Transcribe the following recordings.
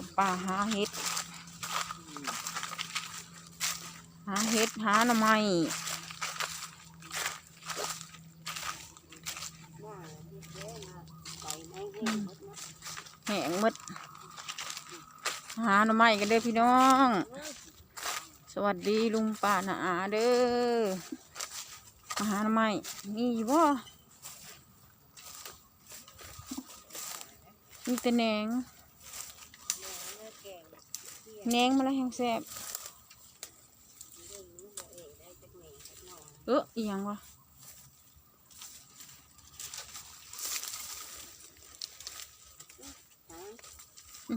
าป่าหาเห็ด หาเห็ดหาหน่อไม้แหงมดหาหน่อไม้กันเด้อพี่น้อง สวัสดีลุงป้านาอาเด้อมาหาหน่อไม้มีบ่มีแต่แหนง แหนงมาแล้วแห้งแซ่บเอออีหยังวะ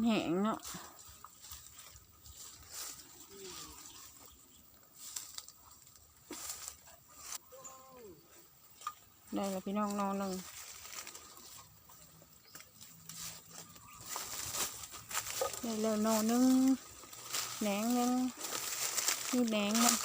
แห้งเนาะได้แล้วพี่น้องนอนหนึ่งได้แล้วนอนหนึ่ง แหนงหนึ่งนี่แหนงมัน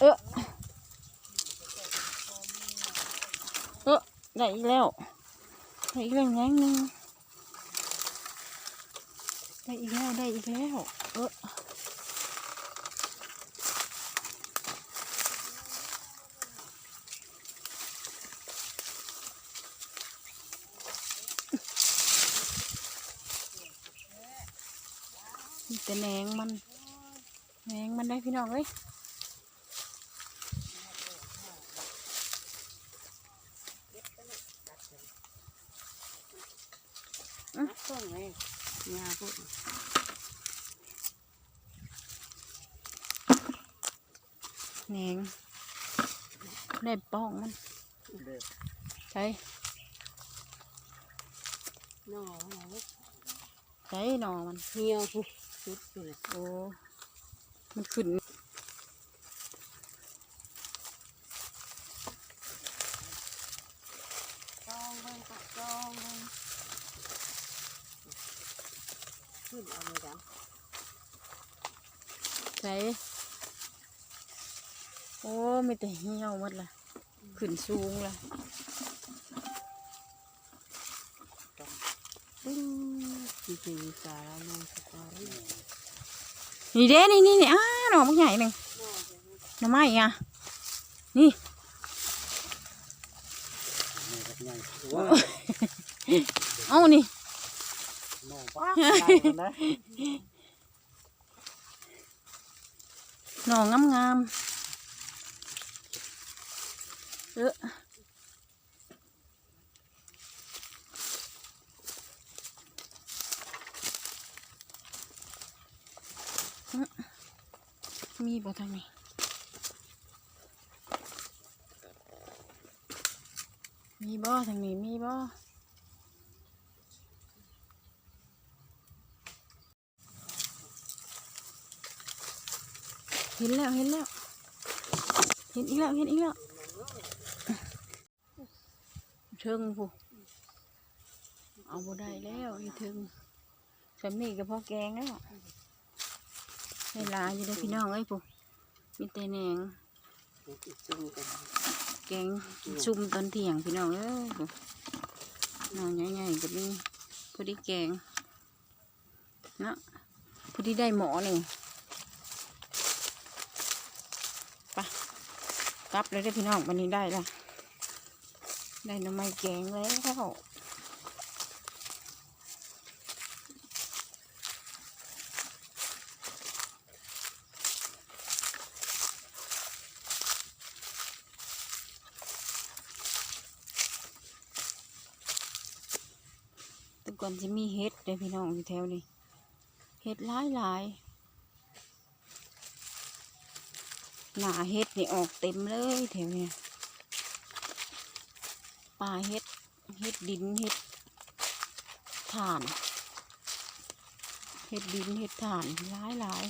เออเออได้อีกแล้วได้อีกแล้วแหนงหนึ่งได้อีกแล้วได้อีกแล้วเออแต่แหนงมันแหนงมันได้พี่น้องเอ้ย ต้นเลยยาพูดแหนงได้ป้องมันใช่หน่อใช่หนอมันเหี่ยวพูสุดอยู่เลยโอ้มันขึ้น จองเบิ่งปักจองเบิ่ง ขึ้นเอาเลยจ้ะใช่โอ้มีแต่เหี่ยวหมดละขึ้นสูงละตึ้งจริงๆสาระนองสตอรี่นี่เด้นี่นี่นี่อ้าหนอมันใหญ่หนึ่งหน่อไม้อะนี่เอานี่ หน่องามงามๆเอออื้อมีบ่ทางนี้มีบ่ทางนี้มีบ่ เห็นแล้วเห็นแล้ว เห็นอีกแล้วเห็นอีกแล้วเทิงผู้เอาบ่ได้แล้วอยู่เทิงสำนีกับพ่อแกงแล้วเวลาอยู่ได้พี่น้องเอ้ยผู้มีแต่แหนงแกงซุ่มตอนเที่ยงพี่น้องเอ้ยผู้น้องใหญ่ๆก็มีพอดีแกงเนาะพอดีได้หมอหนึ่งไป กลับเลยได้พี่น้องวันนี้ได้ละได้น้ำไม้แกงแล้วแต่ก่อนจะมีเห็ดเด้พี่น้องอยู่แถวนี้เห็ดหลายหลายๆ หนาเห็ดนี่ออกเต็มเลยแถวเนี้ยป่าเห็ดเห็ดดินเห็ดถ่านเห็ดดินเห็ดถ่านหลายหลาย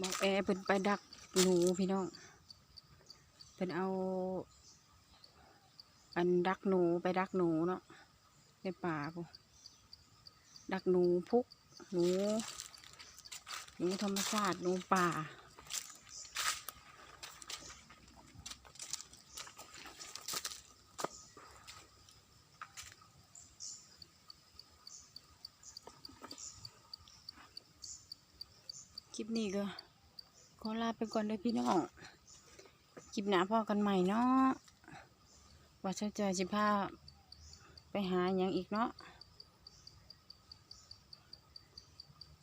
บอกแอร์เพิ่นไปดักหนูพี่น้องเพิ่นเอา อันดักหนูไปดักหนูเนาะในป่าปูดักหนูพุกหนูหนูธรรมชาติหนูป่าคลิปนี้ก็ ขอลาไปก่อนเลยพี่น้องคลิปหน้าพ่อกันใหม่เนาะว่าเจ้าจอยจิพาไปหาอย่างอีกเนาะ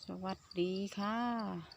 สวัสดีค่ะ